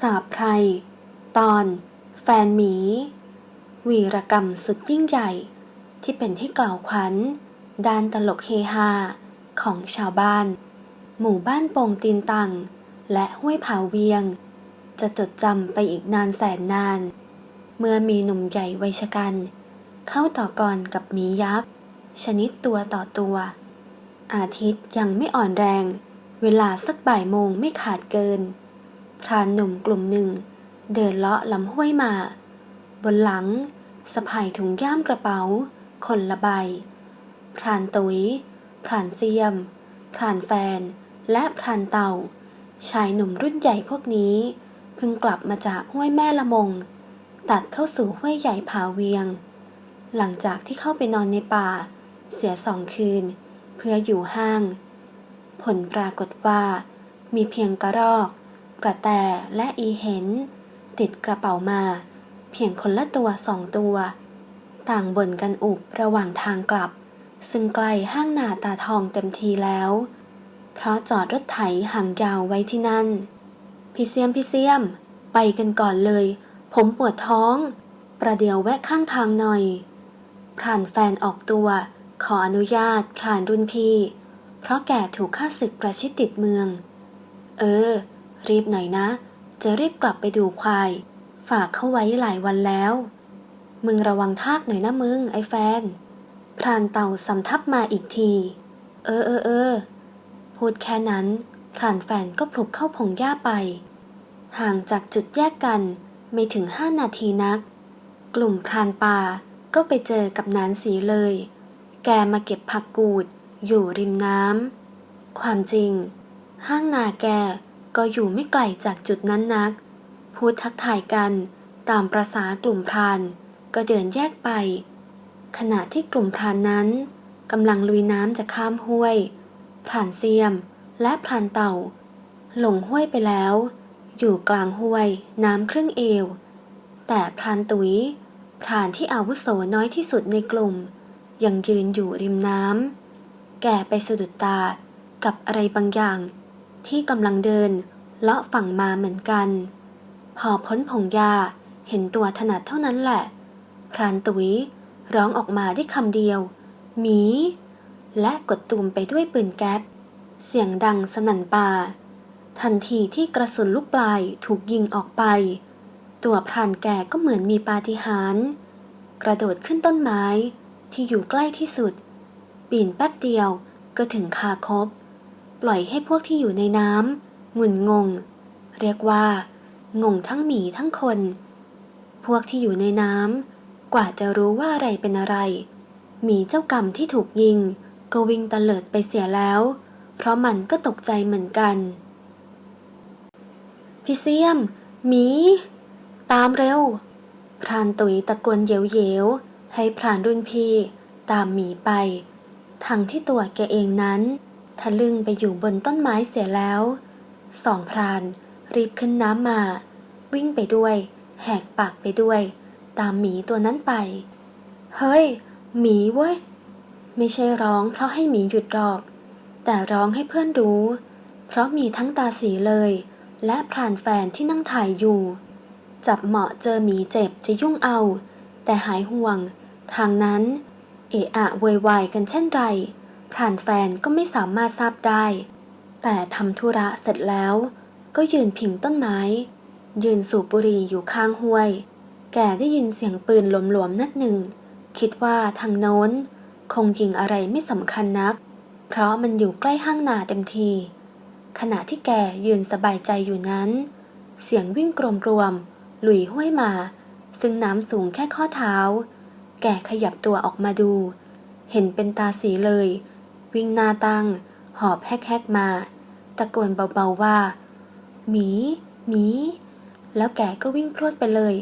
สาบไพร ตอน แฟนหมี วีรกรรมสุดยิ่งใหญ่ ที่เป็นที่กล่าวขวัญ ด้านตลกเฮฮาของชาวบ้าน หมู่บ้านโป่งตีนตังและห้วยผาเวียง จะจดจำไปอีกนานแสนนาน เมื่อมีหนุ่มใหญ่วัยชะกัน เข้าต่อกรกับหมียักษ์ ชนิดตัวต่อตัว อาทิตย์ยังไม่อ่อนแรง เวลาสักบ่ายโมงไม่ขาดเกิน พรานหนุ่มกลุ่มหนึ่ง เดินเลาะลำห้วยมา บนหลังสะพายถุงย่ามกระเป๋า คนละใบ พรานตุยพรานเสียม พรานแฟน และพรานเต่า ชายหนุ่มรุ่นใหญ่พวกนี้เพิ่งกลับมาจากห้วยแม่ละมง ตัดเข้าสู่ห้วยใหญ่ผาเวียง หลังจากที่เข้าไปนอนในป่า เสียสองคืน เพื่ออยู่ห้าง ผลปรากฏว่า มีเพียงกระรอก กระแตและอีเห็น ติดกระเป๋ามา เพียงคนละตัวสองตัว ต่างบ่นกันอุบระหว่างทางกลับ ซึ่งใกลห้างนาตาทองเต็มทีแล้ว เพราะจอดรถไถห่างยาวไว้ที่นั่น พี่เสียมพี่เสียม ไปกันก่อนเลย ผมปวดท้อง ประเดี๋ยวแวะข้างทางหน่อยพรานแฟนออกตัว ขออนุญาตพรานรุ่นพี่ เพราะแกถูกฆ่าศึกประชิดติดเมือง เออ รีบหน่อยนะ จะรีบกลับไปดูควาย ฝากเขาไว้หลายวันแล้ว มึงระวังทากหน่อยนะมึง ไอ้แฟน พรานเต่าสำทับมาอีกที เออเออเออ พูดแค่นั้น พรานแฟนก็พลุกเข้าพงหญ้าไป ห่างจากจุดแยกกันไม่ถึงห้านาทีนัก กลุ่มพรานป่าก็ไปเจอกับนานสีเลย แกมาเก็บผักกูดอยู่ริมน้ำ ความจริง ห้างนาแก ก็อยู่ไม่ไกลจากจุดนั้นนัก พูดทักทายกัน ตามประษากลุ่มพราน ก็เดินแยกไป ขณะที่กลุ่มพรานนั้นกำลังลุยน้ำจะข้ามห้วยพรานเสียม และพรานเต่า หลงห้วยไปแล้ว อยู่กลางห้วยน้ำครึ่งเอว แต่พรานตุยพรานที่อาวุโสน้อยที่สุดในกลุ่ม ยังยืนอยู่ริมน้ำแก่ไปสะดุดตากับอะไรบางอย่าง ที่กำลังเดิน เลาะฝั่งมาเหมือนกัน พอพ้นพงหญ้าเห็นตัวถนัดเท่านั้นแหละ พรานตุยร้องออกมาได้คำเดียว หมี และกดตูมไปด้วยปืนแก๊ป เสียงดังสนั่นป่า ทันทีที่กระสุนลูกปลายถูกยิงออกไป ตัวพรานแก่ก็เหมือนมีปาฏิหาริย์กระโดดขึ้นต้นไม้ที่อยู่ใกล้ที่สุด ปีนแป๊บเดียวก็ถึงคาคบ ปล่อยให้พวกที่อยู่ในน้ำงุนงง เรียกว่า งงทั้งหมีทั้งคน พวกที่อยู่ในน้ำกว่าจะรู้ว่าอะไรเป็นอะไร หมีเจ้ากรรมที่ถูกยิง ก็วิ่งตะเลิดไปเสียแล้ว เพราะมันก็ตกใจเหมือนกัน พี่เสียม หมี ตามเร็ว พรานตุยตะโกนเยวเยวๆให้พรานรุ่นพี่ ตามหมีไปทางที่ตัวแกเองนั้น ทะลึ่งไปอยู่บนต้นไม้เสียแล้ว สองพราน รีบขึ้นน้ำมา วิ่งไปด้วย แหกปากไปด้วย ตามหมีตัวนั้นไป เฮ้ย หมีเว้ย ไม่ใช่ร้องเพราะให้หมีหยุดหรอก แต่ร้องให้เพื่อนรู้ เพราะมีทั้งตาสีเลย และพรานแฟนที่นั่งถ่ายอยู่ จับเหมาะเจอหมีเจ็บจะยุ่งเอา แต่หายห่วง ทางนั้น เอะอะโวยวายกันเช่นไร พรานแฟนก็ไม่สามารถทราบได้ แต่ทำธุระเสร็จแล้ว ก็ยืนพิงต้นไม้ ยืนสูบบุหรี่อยู่ข้างห้วย แกได้ยินเสียงปืนหลวมๆนัดหนึ่ง คิดว่าทางโน้น คงยิงอะไรไม่สำคัญนัก เพราะมันอยู่ใกล้ห้างนาเต็มที ขณะที่แกยืนสบายใจอยู่นั้น เสียงวิ่งกรวมๆหลุยห้วยมา ซึ่งน้ำสูงแค่ข้อเท้า แกขยับตัวออกมาดูเห็นเป็นตาสีเลย วิ่งหน้าตั้ง หอบแฮกๆมา ตะโกนเบาๆว่า หมี หมี แล้วแกก็วิ่งพรวดไปเลย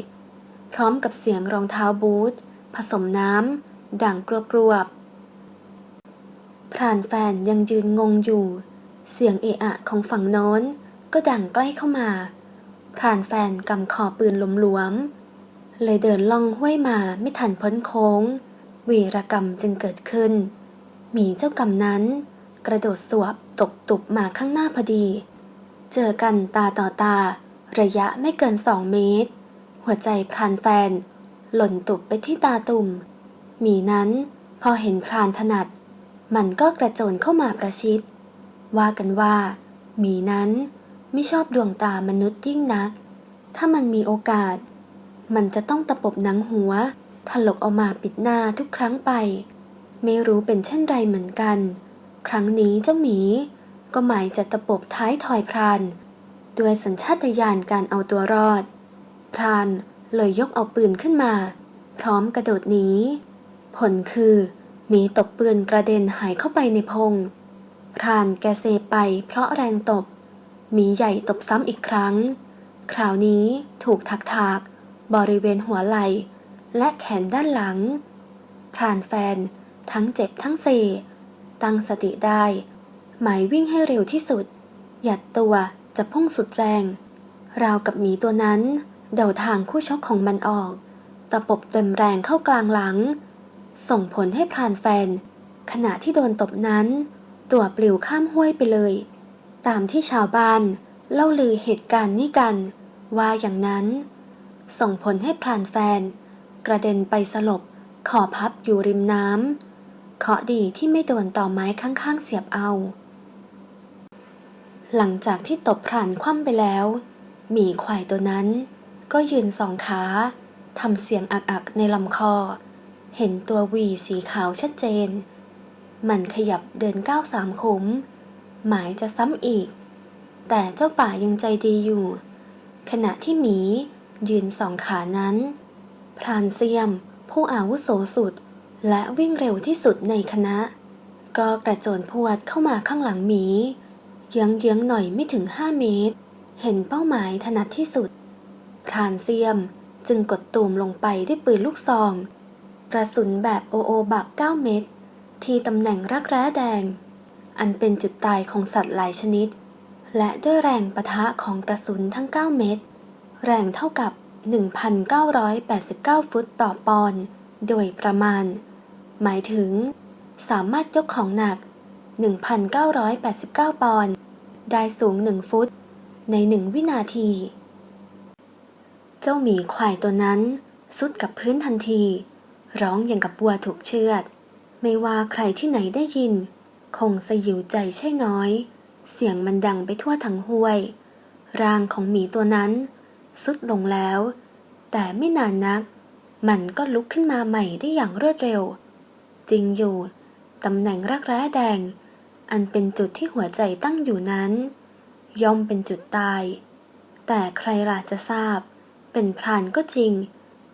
พร้อมกับเสียงรองเท้าบูท ผสมน้ำดังกรวบๆพรานแฟนยังยืนงงอยู่ เสียงเอะอะของฝั่งโน้น ก็ดังใกล้เข้ามาพรานแฟนกำคอปืนหลวมๆเลยเดินล่องห้วยมาไม่ทันพ้นโค้ง วีรกรรมจึงเกิดขึ้น หมีเจ้ากรรมนั้น กระโดดสวบตกตุบมาข้างหน้าพอดี เจอกันตาต่อตา ระยะไม่เกินสองเมตร หัวใจพรานแฟน หล่นตุบไปที่ตาตุ่ม หมีนั้นพอเห็นพรานถนัด มันก็กระโจนเข้ามาประชิด ว่ากันว่าหมีนั้นไม่ชอบดวงตามนุษย์ยิ่งนัก ถ้ามันมีโอกาส มันจะต้องตะปบหนังหัวถลกออกมาปิดหน้าทุกครั้งไป ไม่รู้เป็นเช่นไรเหมือนกัน ครั้งนี้เจ้าหมี ก็หมายจะตะปบท้ายทอยพรานด้วยสัญชาตญาณการเอาตัวรอด พรานเลยยกเอาปืนขึ้นมา พร้อมกระโดดหนีผลคือหมีตบปืนกระเด็นหายเข้าไปในพง พรานแกเซไปเพราะแรงตบหมีใหญ่ตบซ้ำอีกครั้ง คราวนี้ถูกถักถาก บริเวณหัวไหล่ และแขนด้านหลัง พรานแฟน ทั้งเจ็บทั้งเซ ตั้งสติได้ หมายวิ่งให้เร็วที่สุด หยัดตัวจะพุ่งสุดแรง ราวกับหมีตัวนั้น เดาทางคู่ชกของมันออก ตะปบเต็มแรงเข้ากลางหลัง ส่งผลให้พรานแฟน ขณะที่โดนตบนั้น ตัวปลิวข้ามห้วยไปเลย ตามที่ชาวบ้าน เล่าลือเหตุการณ์นี้กัน ว่าอย่างนั้น ส่งผลให้พรานแฟน กระเด็นไปสลบขอพับอยู่ริมน้ำ เคราะดีที่ไม่โดนต่อไม้ข้างๆเสียบเอา หลังจากที่ตบพรานคว่ำไปแล้ว หมีควายตัวนั้น ก็ยืนสองขาทำเสียงอักๆในลำคอ เห็นตัววีสีขาวชัดเจน มันขยับเดินก้าวสามขม หมายจะซ้ำอีก แต่เจ้าป่ายังใจดีอยู่ ขณะที่หมียืนสองขานั้น พรานเซียม ผู้อาวุโสสุด และวิ่งเร็วที่สุดในคณะ ก็กระโจนพวดเข้ามาข้างหลังหมีเยื้องเยื้องๆหน่อยไม่ถึงห้าเมตร เห็นเป้าหมายถนัดที่สุดพรานเซียมจึงกดตูมลงไปด้วยปืนลูกซอง กระสุนแบบโอโอบัก 9 เม็ดที่ตำแหน่งรักแร้แดง อันเป็นจุดตายของสัตว์หลายชนิด และด้วยแรงปะทะของกระสุนทั้ง 9 เม็ดแรงเท่ากับ 1,989 ฟุตต่อปอนด์โดยประมาณ หมายถึง สามารถยกของหนัก 1,989 ปอนด์ได้สูง 1 ฟุต ใน 1 วินาที เจ้าหมีควายตัวนั้นสุดกับพื้นทันที ร้องอย่างกับวัวถูกเชือด ไม่ว่าใครที่ไหนได้ยิน คงสยิวใจใช่น้อย เสียงมันดังไปทั่วทั้งห้วย ร่างของหมีตัวนั้น สุดลงแล้ว แต่ไม่นานนัก มันก็ลุกขึ้นมาใหม่ได้อย่างรวดเร็ว จริงอยู่ตำแหน่งรักแร้แดง อันเป็นจุดที่หัวใจตั้งอยู่นั้น ย่อมเป็นจุดตาย แต่ใครล่ะจะทราบ เป็นพรานก็จริง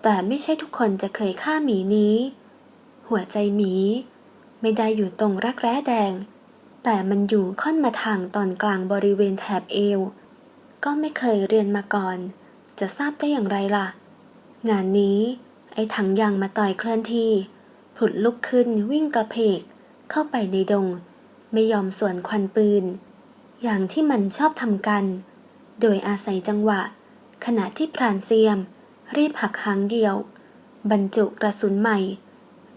แต่ไม่ใช่ทุกคนจะเคยฆ่าหมีนี้ หัวใจหมี ไม่ได้อยู่ตรงรักแร้แดง แต่มันอยู่ค่อนมาทางตอนกลางบริเวณแถบเอว ก็ไม่เคยเรียนมาก่อน จะทราบได้อย่างไรล่ะ งานนี้ ไอ้ถังยางมาต่อยเคลื่อนที่ ผุดลุกขึ้นวิ่งกระเพก เข้าไปในดง ไม่ยอมส่วนควันปืน อย่างที่มันชอบทำกัน โดยอาศัยจังหวะ ขณะที่พรานเซียม รีบหักหางเดียว บรรจุกระสุนใหม่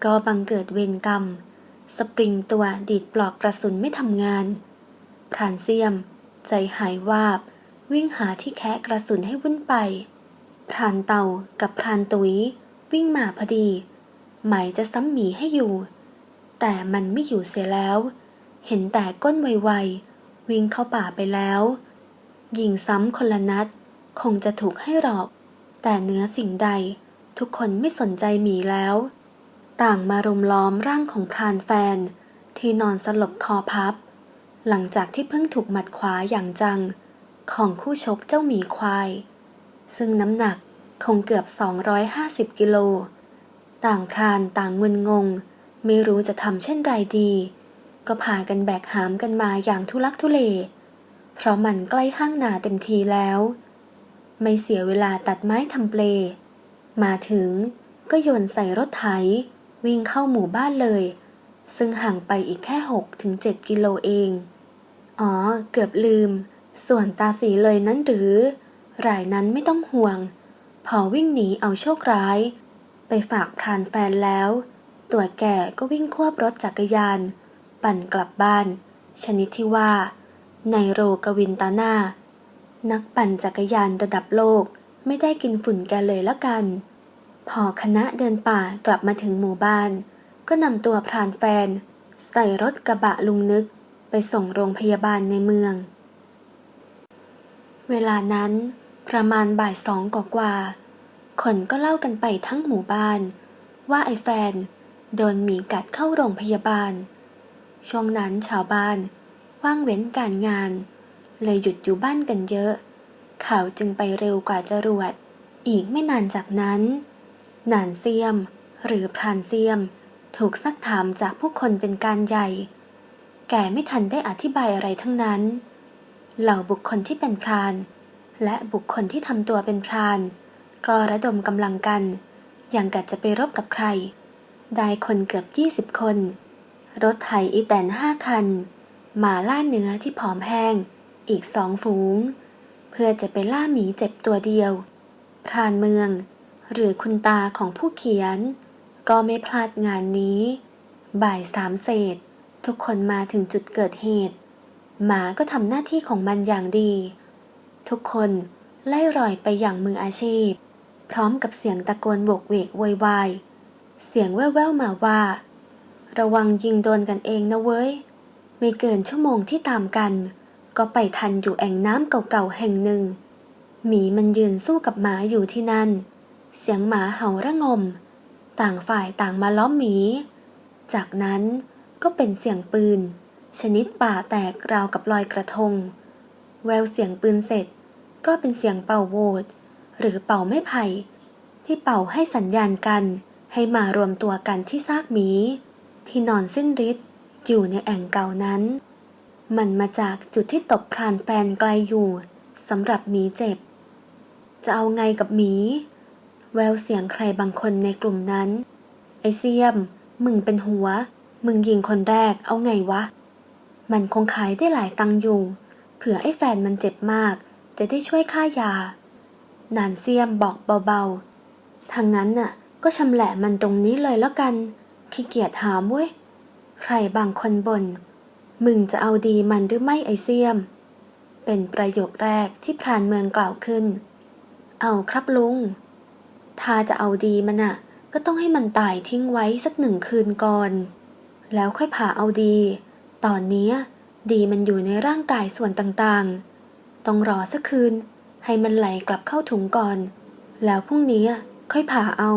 ก็บังเกิดเวรกรรม สปริงตัวดีดปลอกกระสุนไม่ทำงาน พรานเซียม ใจหายวาบ วิ่งหาที่แคะกระสุนให้วุ่นไปพรานเต่ากับพรานตุยวิ่งมาพอดี หมายจะซ้ำหมีให้อยู่ แต่มันไม่อยู่เสียแล้ว เห็นแต่ก้นไวๆวิ่งเข้าป่าไปแล้ว ยิงซ้ำคนละนัด คงจะถูกให้หรอก แต่เนื้อสิ่งใด ทุกคนไม่สนใจหมีแล้ว ต่างมารุมล้อมร่างของพรานแฟน ที่นอนสลบคอพับ หลังจากที่เพิ่งถูกหมัดขวาอย่างจัง ของคู่ชกเจ้าหมีควาย ซึ่งน้ำหนักคงเกือบ 250 กิโล ต่างพรานต่างงุนงง ไม่รู้จะทำเช่นไรดี ก็พากันแบกหามกันมาอย่างทุลักทุเล เพราะมันใกล้ห้างนาเต็มทีแล้ว ไม่เสียเวลาตัดไม้ทำเปล มาถึงก็โยนใส่รถไถ วิ่งเข้าหมู่บ้านเลย ซึ่งห่างไปอีกแค่6ถึง7กิโลเอง อ๋อ เกือบลืม ส่วนตาสีเลยนั้นหรือ รายนั้นไม่ต้องห่วง พอวิ่งหนีเอาโชคร้าย ไปฝากพรานแฟนแล้ว ตัวแก่ก็วิ่งควบรถจักรยาน ปั่นกลับบ้าน ชนิดที่ว่าในโรกวินตาน่านักปั่นจักรยานระดับโลกไม่ได้กินฝุ่นแกเลยละกัน พอคณะเดินป่ากลับมาถึงหมู่บ้าน ก็นำตัวพรานแฟน ใส่รถกระบะลุงนึกไปส่งโรงพยาบาลในเมือง เวลานั้นประมาณบ่ายสองกว่าๆ คนก็เล่ากันไปทั้งหมู่บ้าน ว่าไอ้แฟน โดนหมีกัดเข้าโรงพยาบาล ช่วงนั้นชาวบ้าน ว่างเว้นการงาน เลยหยุดอยู่บ้านกันเยอะ ข่าวจึงไปเร็วกว่าจรวด อีกไม่นานจากนั้น นานเซียม หรือพรานเซียม ถูกซักถามจากผู้คนเป็นการใหญ่ แกไม่ทันได้อธิบายอะไรทั้งนั้น เหล่าบุคคลที่เป็นพราน และบุคคลที่ทำตัวเป็นพราน ก็ระดมกำลังกัน อย่างกัดจะไปรบกับใคร ได้คนเกือบยี่สิบคน รถไถอีแตนห้าคันหมาล่าเนื้อที่ผอมแห้ง อีกสองฝูง เพื่อจะไปล่าหมีเจ็บตัวเดียว พรานเมือง หรือคุณตาของผู้เขียน ก็ไม่พลาดงานนี้ บ่ายสามเศษ ทุกคนมาถึงจุดเกิดเหตุ หมาก็ทำหน้าที่ของมันอย่างดี ทุกคนไล่รอยไปอย่างมืออาชีพ พร้อมกับเสียงตะโกนโบกเวกโวยวาย เสียงแว่วๆมาว่า ระวังยิงโดนกันเองนะเว้ย ไม่เกินชั่วโมงที่ตามกัน ก็ไปทันอยู่แอ่งน้ำเก่าๆแห่งหนึ่ง หมีมันยืนสู้กับหมาอยู่ที่นั่น เสียงหมาเห่าระงม ต่างฝ่ายต่างมาล้อมหมี จากนั้นก็เป็นเสียงปืน ชนิดป่าแตกราวกับลอยกระทง แววเสียงปืนเสร็จ ก็เป็นเสียงเป่าโวด หรือเป่าไม้ไผ่ที่เป่าให้สัญญาณกันให้มารวมตัวกันที่ซากหมี ที่นอนสิ้นฤทธิ์อยู่ในแอ่งเก่านั้น มันมาจากจุดที่ตบพรานแฟนไกลอยู่สำหรับหมีเจ็บ จะเอาไงกับหมี แววเสียงใครบางคนในกลุ่มนั้น ไอเซียม มึงเป็นหัว มึงยิงคนแรกเอาไงวะ มันคงขายได้หลายตังอยู่ เผื่อไอ้แฟนมันเจ็บมาก จะได้ช่วยค่ายา นานเซียมบอกเบาๆทางนั้นน่ะ ก็ชำแหละมันตรงนี้เลยแล้วกัน ขี้เกียจถามเว้ย ใครบางคนบน่น มึงจะเอาดีมันหรือไม่ไอเซียม เป็นประโยคแรกที่พรานเมืองกล่าวขึ้น เอาครับลุง ถ้าจะเอาดีมันอะก็ต้องให้มันตายทิ้งไว้สักหนึ่งคืนก่อน แล้วค่อยผ่าเอาดี ตอนนี้ดีมันอยู่ในร่างกายส่วนต่างๆ ต้องรอสักคืน ให้มันไหลกลับเข้าถุงก่อน แล้วพรุ่งนี้ค่อยผ่าเอา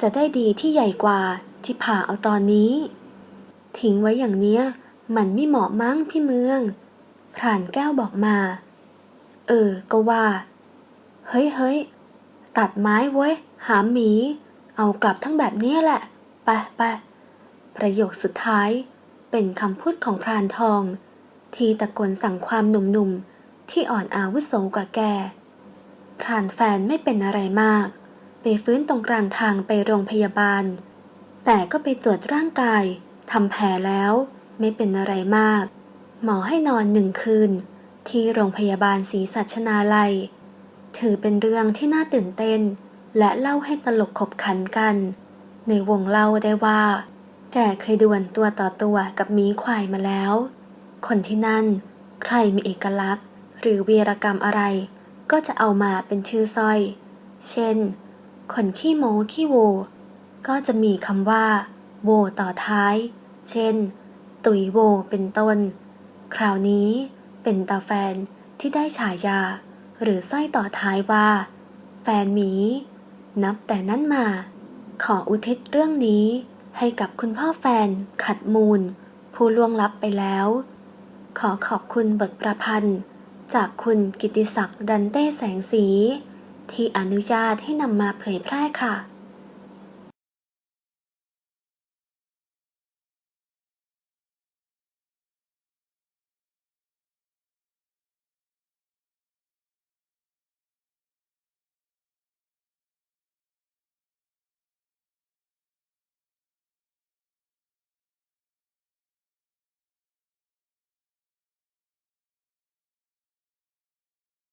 จะได้ดีที่ใหญ่กว่าที่ผ่าเอาตอนนี้ ทิ้งไว้อย่างเนี้ย มันไม่เหมาะมั้งพี่เมืองพรานแก้วบอกมา เออ ก็ว่า เฮ้ยเฮ้ยตัดไม้เว้ย หามหมี เอากลับทั้งแบบนี้แหละ ไปไปประโยคสุดท้าย เป็นคำพูดของพรานทอง ที่ตะโกนสั่งความหนุ่มๆ ที่อ่อนอาวุโสกว่าแกพรานแฟนไม่เป็นอะไรมาก ไปฟื้นตรงกลางทางไปโรงพยาบาล แต่ก็ไปตรวจร่างกายทำแผลแล้ว ไม่เป็นอะไรมาก หมอให้นอนหนึ่งคืน ที่โรงพยาบาลศรีสัชนาลัย ถือเป็นเรื่องที่น่าตื่นเต้น และเล่าให้ตลกขบขันกัน ในวงเล่าได้ว่า แกเคยดวลตัวต่อตัวกับหมีควายมาแล้ว คนที่นั่น ใครมีเอกลักษณ์ หรือวีรกรรมอะไร ก็จะเอามาเป็นชื่อสร้อย เช่น คนขี้โม้ขี้โว ก็จะมีคำว่าโวต่อท้าย เช่น ตุยโวเป็นต้น คราวนี้เป็นตาแฟนที่ได้ฉายา หรือสร้อยต่อท้ายว่า แฟนหมี นับแต่นั้นมา ขออุทิศเรื่องนี้ให้กับคุณพ่อแฟนขัดมูล ผู้ล่วงลับไปแล้ว ขอขอบคุณบทประพันธ์ จากคุณกิติศักดิ์ดันเต้แสงสี ที่อนุญาตให้นำมาเผยแพร่ค่ะ